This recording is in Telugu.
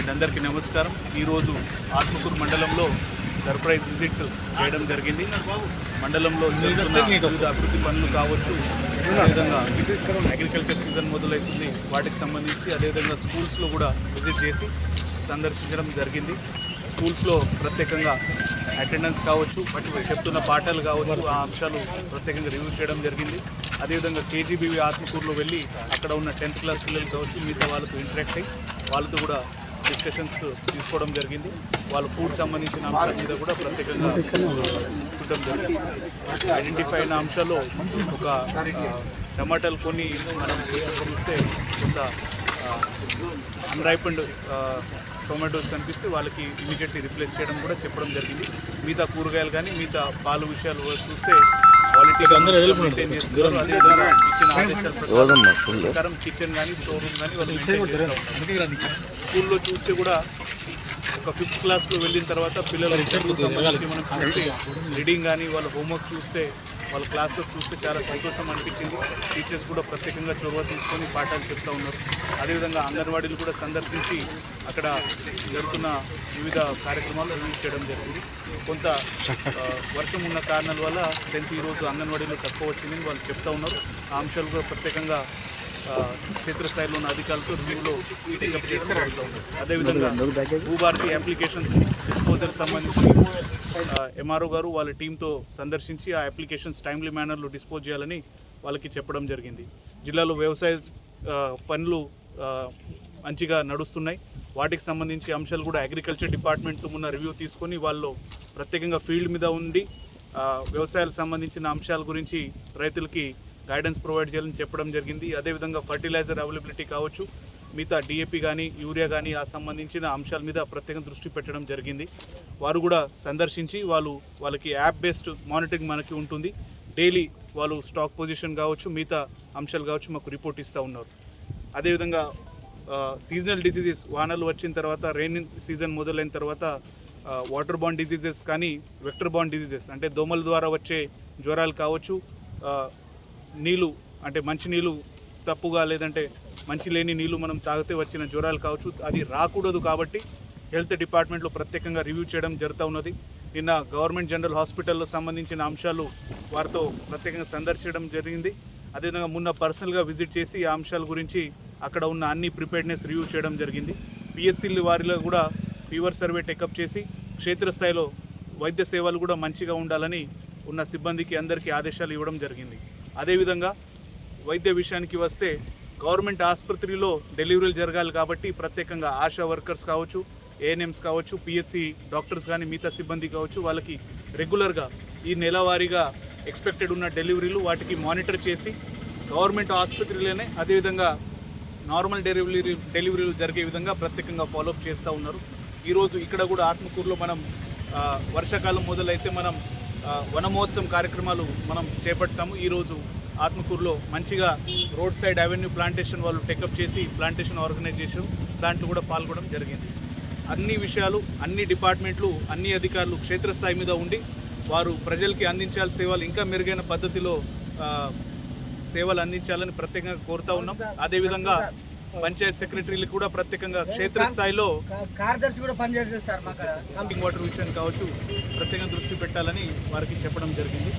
రైట్ అందరికీ నమస్కారం. ఈరోజు ఆత్మకూరు మండలంలో సర్ప్రైజ్ విజిట్ చేయడం జరిగింది. మండలంలో అభివృద్ధి పనులు కావచ్చు అదేవిధంగా అగ్రికల్చర్ సీజన్ మొదలవుతుంది. వాటికి సంబంధించి అదేవిధంగా స్కూల్స్లో కూడా విజిట్ చేసి సందర్శించడం జరిగింది. స్కూల్స్లో ప్రత్యేకంగా అటెండెన్స్ కావచ్చు చెప్తున్న పాఠాలు కావచ్చు ఆ అంశాలు ప్రత్యేకంగా రివ్యూ చేయడం జరిగింది. అదేవిధంగా కేజీబీవీ ఆత్మకూరులో వెళ్ళి అక్కడ ఉన్న టెన్త్ క్లాస్ పిల్లలు కావచ్చు మిగతా వాళ్ళతో ఇంటరాక్ట్ అయ్యి వాళ్ళతో కూడా డిస్కషన్స్ తీసుకోవడం జరిగింది. వాళ్ళ ఫుడ్ సంబంధించిన అంశాల మీద కూడా ప్రత్యేకంగా చూడడం జరిగింది. ఐడెంటిఫై అయిన అంశాల్లో ఒక టమాటాలు కొన్ని మనం చూస్తే కొంత అన్రైపండ్ టొమాటోస్ కనిపిస్తే వాళ్ళకి ఇమీడియట్లీ రిప్లేస్ చేయడం కూడా చెప్పడం జరిగింది. మిగతా కూరగాయలు కానీ మిగతా పాలు విషయాలు చూస్తే కిచెన్ కానీ స్టోర్ రూమ్ కానీ. స్కూల్లో? చూస్తే కూడా ఒక ఫిఫ్త్ క్లాస్లో వెళ్ళిన తర్వాత పిల్లలు రీడింగ్ కానీ వాళ్ళ హోంవర్క్ చూస్తే వాళ్ళ క్లాస్లో చూస్తే చాలా సంతోషం అనిపించింది. టీచర్స్ కూడా ప్రత్యేకంగా చొరవ తీసుకొని పాఠాలు చెప్తూ ఉన్నారు. అదేవిధంగా అంగన్వాడీలు కూడా సందర్శించి అక్కడ జరుగుతున్న వివిధ కార్యక్రమాలు రిలీజ్ చేయడం జరిగింది. కొంత వర్షం ఉన్న కారణాల వల్ల టెన్త్ ఈరోజు అంగన్వాడీలో తక్కువ వచ్చిందని వాళ్ళు చెప్తా ఉన్నారు. ఆ అంశాలు కూడా ప్రత్యేకంగా క్షేత్రస్థాయిలో ఉన్న అధికారులతో రివ్యూలో టేకప్ చేసుకోవడం అదేవిధంగా భూభారతి అప్లికేషన్స్ డిస్పోజల్ సంబంధించి ఎంఆర్ఓ గారు వాళ్ళ టీంతో సందర్శించి ఆ అప్లికేషన్స్ టైమ్లీ మేనర్లో డిస్పోజ్ చేయాలని వాళ్ళకి చెప్పడం జరిగింది. జిల్లాలో వ్యవసాయ పనులు మంచిగా నడుస్తున్నాయి. వాటికి సంబంధించి అంశాలు కూడా అగ్రికల్చర్ డిపార్ట్మెంట్ ఉన్న రివ్యూ తీసుకొని వాళ్ళు ప్రత్యేకంగా ఫీల్డ్ మీద ఉండి వ్యవసాయాలకు సంబంధించిన అంశాల గురించి రైతులకి గైడెన్స్ ప్రొవైడ్ చేయాలని చెప్పడం జరిగింది. అదేవిధంగా ఫర్టిలైజర్ అవైలబిలిటీ కావచ్చు మిగతా డిఏపీ కానీ యూరియా కానీ ఆ సంబంధించిన అంశాల మీద ప్రత్యేక దృష్టి పెట్టడం జరిగింది. వారు కూడా సందర్శించి వాళ్ళు వాళ్ళకి యాప్ బేస్డ్ మానిటరింగ్ మనకి ఉంటుంది. డైలీ వాళ్ళు స్టాక్ పొజిషన్ కావచ్చు మిగతా అంశాలు కావచ్చు మాకు రిపోర్ట్ ఇస్తూ ఉన్నారు. అదేవిధంగా సీజనల్ డిసీజెస్ వానలు వచ్చిన తర్వాత రెయిన్ సీజన్ మొదలైన తర్వాత వాటర్ బాండ్ డిసీజెస్ కానీ వెక్టర్ బాండ్ డిసీజెస్ అంటే దోమల ద్వారా వచ్చే జ్వరాలు కావచ్చు నీళ్ళు అంటే మంచి నీళ్ళు తప్పుగా లేదంటే మంచి లేని నీళ్ళు మనం తాగితే వచ్చిన జ్వరాలు కావచ్చు అది రాకూడదు కాబట్టి హెల్త్ డిపార్ట్మెంట్లో ప్రత్యేకంగా రివ్యూ చేయడం జరుగుతూ ఉన్నది. నిన్న గవర్నమెంట్ జనరల్ హాస్పిటల్లో సంబంధించిన అంశాలు వారితో ప్రత్యేకంగా సందర్శించడం జరిగింది. అదేవిధంగా మొన్న పర్సనల్గా విజిట్ చేసి ఆ అంశాల గురించి అక్కడ ఉన్న అన్ని ప్రిపేర్డ్నెస్ రివ్యూ చేయడం జరిగింది. పిహెచ్సిలు వారిలో కూడా ఫీవర్ సర్వే టెకప్ చేసి క్షేత్రస్థాయిలో వైద్య సేవలు కూడా మంచిగా ఉండాలని ఉన్న సిబ్బందికి అందరికీ ఆదేశాలు ఇవ్వడం జరిగింది. అదేవిధంగా వైద్య విషయానికి వస్తే గవర్నమెంట్ ఆసుపత్రిలో డెలివరీలు జరగాలి కాబట్టి ప్రత్యేకంగా ఆశా వర్కర్స్ కావచ్చు ఏఎన్ఎంస్ కావచ్చు పిహెచ్సి డాక్టర్స్ కానీ మిగతా సిబ్బంది కావచ్చు వాళ్ళకి రెగ్యులర్గా ఈ నెలవారీగా ఎక్స్పెక్టెడ్ ఉన్న డెలివరీలు వాటికి మానిటర్ చేసి గవర్నమెంట్ ఆసుపత్రిలోనే అదేవిధంగా నార్మల్ డెలివరీ డెలివరీలు జరిగే విధంగా ప్రత్యేకంగా ఫాలోఅప్ చేస్తూ ఉన్నారు. ఈరోజు ఇక్కడ కూడా ఆత్మకూరులో మనం వర్షాకాలం మొదలైతే మనం వనమహోత్సవం కార్యక్రమాలు మనం చేపడతాము ఈరోజు ఆత్మకూరులో మంచిగా రోడ్ సైడ్ అవెన్యూ ప్లాంటేషన్ వాళ్ళు టేకప్ చేసి ప్లాంటేషన్ ఆర్గనైజేషన్ దాంట్లో కూడా పాల్గొనడం జరిగింది. అన్ని విషయాలు అన్ని డిపార్ట్మెంట్లు అన్ని అధికారులు క్షేత్రస్థాయి మీద ఉండి వారు ప్రజలకి అందించాల్సిన సేవలు ఇంకా మెరుగైన పద్ధతిలో సేవలు అందించాలని ప్రత్యేకంగా కోరుతా ఉన్నాం. అదేవిధంగా పంచాయత్ సెక్రటరీలకు కూడా ప్రత్యేకంగా క్షేత్రస్థాయిలో వాటర్ విషయం కావచ్చు ప్రత్యేకంగా దృష్టి పెట్టాలని వారికి చెప్పడం జరిగింది.